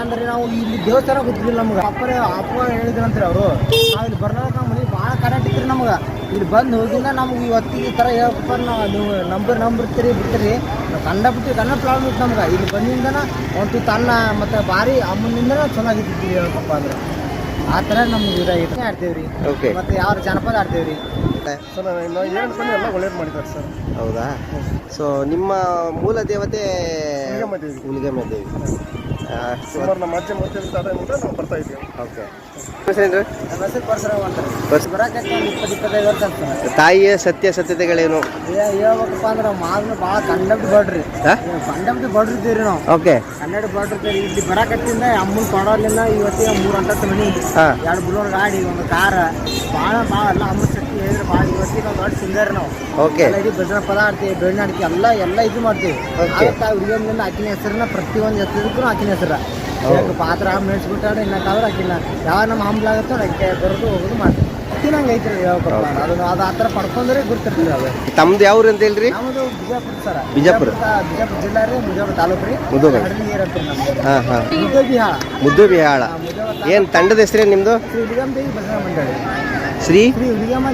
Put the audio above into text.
ಅಂದ್ರೆ ನಾವು ಇಲ್ಲಿ ದೇವಸ್ಥಾನ ಗೊತ್ತಿಲ್ಲ ನಮ್ಗೆ. ಅಪ್ಪರ ಅಪ್ಪ ಹೇಳಿದ್ರಂತ್ರಿ ಅವರು. ನಾವು ಇಲ್ಲಿ ಬರ್ಲಾಕ ಮನೆ ಭಾಳ ಕರೆಂಟ್ ಇತ್ತು ನಮ್ಗೆ. ಇಲ್ಲಿ ಬಂದು ಹೋಗಿಂದ ನಮ್ಗೆ ಇವತ್ತು ಈ ಥರ ಹೇಳ್ಬೇಕಪ್ಪ ನಾವು ನೀವು ನಂಬರ್ ನಂಬರ್ತೀರಿ ಬಿಡ್ತೀರಿ ನಾವು ಕಂಡ ಬಿಟ್ಟು ಕನ್ನಡ ಪ್ರಾಬ್ಲಮ್ ಇತ್ತು ನಮ್ಗೆ. ಇಲ್ಲಿ ಬಂದಿಂದನ ಒಂದು ತನ್ನ ಮತ್ತೆ ಭಾರಿ ಅಮ್ಮನಿಂದ ಚೆನ್ನಾಗಿದ್ದೀವಿ ಹೇಳ್ಬೇಕಪ್ಪ ಅಂದ್ರೆ. ಆ ಥರ ನಮ್ಗೆ ಇದಾಗಿತ್ತು ಆಡ್ತೇವೆ ರೀ ಓಕೆ ಮತ್ತು ಯಾವ ಜನಪದ ಆಡ್ತೇವೆ ರೀ ನಾವು ಎಲ್ಲ ಒಳ್ಳೇದು ಮಾಡಿದ್ದಾರೆ ಸರ್. ಹೌದಾ? ಸೊ ನಿಮ್ಮ ಮೂಲ ದೇವತೆ ಹುಲಿಗೆಮ್ಮ ದೇವಿ. ಸುಮಾರು ನಮ್ಮ ಅಜ್ಜ ನಾವು ಬರ್ತಾ ಇದ್ದೀವಿ. ಓಕೆ. ನಮ್ಮ ಹೆಸರು ಪರಶುರಾಮ್ ಇಪ್ಪತ್ತು ಇಪ್ಪತ್ತೈದು ವರ್ಷ ಆಗ್ತದೆ ತಾಯಿಯ ಸತ್ಯ ಸತ್ಯತೆಗಳೇನು? ಹೇಳ್ಬೇಕಪ್ಪ ಅಂದ್ರೆ ಮಾವಿನ ಭಾಳ ಕಂಡಬಿಟ್ಟು ಬಡ್ರಿ? ಕಂಡಬಿಟ್ಟು ಬಡ್ರಿದ್ದೀವಿ ನಾವು. ಓಕೆ. ಕನ್ನಡ ಬಡ್ರಿದ್ದೀವಿ ಇಲ್ಲಿ ಬರಾಕತ್ತಿಂದ ಅಮ್ಮನ ಕೊಡೋದ್ರಿಂದ ಇವತ್ತಿಗೆ ಮೂರು ಅಂತಸ್ತು ಮನಿ ಹಾ. ಎರಡು ಬುಲೋರ್ ಗಾಡಿ ಒಂದು ಕಾರ. ಭಾಳ ಭಾಳ ಎಲ್ಲ ಅಮ್ಮನ ಶಕ್ತಿ ಹೇಳಿದ್ರೆ ಭಾಳ ದೊಡ್ಡ ಸಿಂಗರ್ ನಾವು. ಓಕೆ ಎಲ್ಲ ಇದು ಭಜನೆ ಪದ ಆಡ್ತೀವಿ ಬೆಣ್ಣೆ ಆಡ್ತೀವಿ ಎಲ್ಲ ಎಲ್ಲ ಇದು ಮಾಡ್ತೀವಿ. ಆ ಹುಡುಗಿಯಿಂದ ಆಕಿನ ಹೆಸರನ್ನ ಪ್ರತಿಯೊಂದು ಹೆಸರಿಗೂ ಆಕಿನ ಹೆಸರ. ಯಾಕೆ ಪಾತ್ರ ಮೆಣಸ್ಬಿಟ್ಟಾಡ ಇನ್ನಕ್ಕಾದ್ರೆ ಆಕಿನ ಯಾವ ನಮ್ಮ ಹಂಬ್ಲಾಗತ್ತೋ ಅದಕ್ಕೆ ಬರೋದು ಹೋಗೋದು ಮಾಡ್ತೀವಿ. ನಂಗೆ ಐತ್ರಿ ಹೇಳ್ಬೇಕಪ್ಪ ಅದು ಅದು ಆ ಥರ ಪಡ್ಕೊಂಡ್ರೆ ಗುರ್ತಿರ್ತೀವಿ ಅದು. ತಮ್ದು ಯಾವ ಊರು ಅಂತ ಹೇಳ್ರಿ? ನಮ್ಮದು ಬಿಜಾಪುರ ಸರ. ಬಿಜಾಪುರ. ಬಿಜಾಪುರ ಜಿಲ್ಲಾ ರೀ ಮುಜಾಪುರ ತಾಲೂಕು ರೀ. ಮುದೋಗ. ನೀರು ನಮ್ದು. ಹಾಂ ಹಾಂ. ಏನು ತಂಡದ ಹೆಸರೇ ನಿಮ್ಮದು ಶ್ರೀ ಭಜನಾ ಮಂಡಳಿ. ಶ್ರೀ ಶ್ರೀ ಹುಲಿಗಮ್ಮ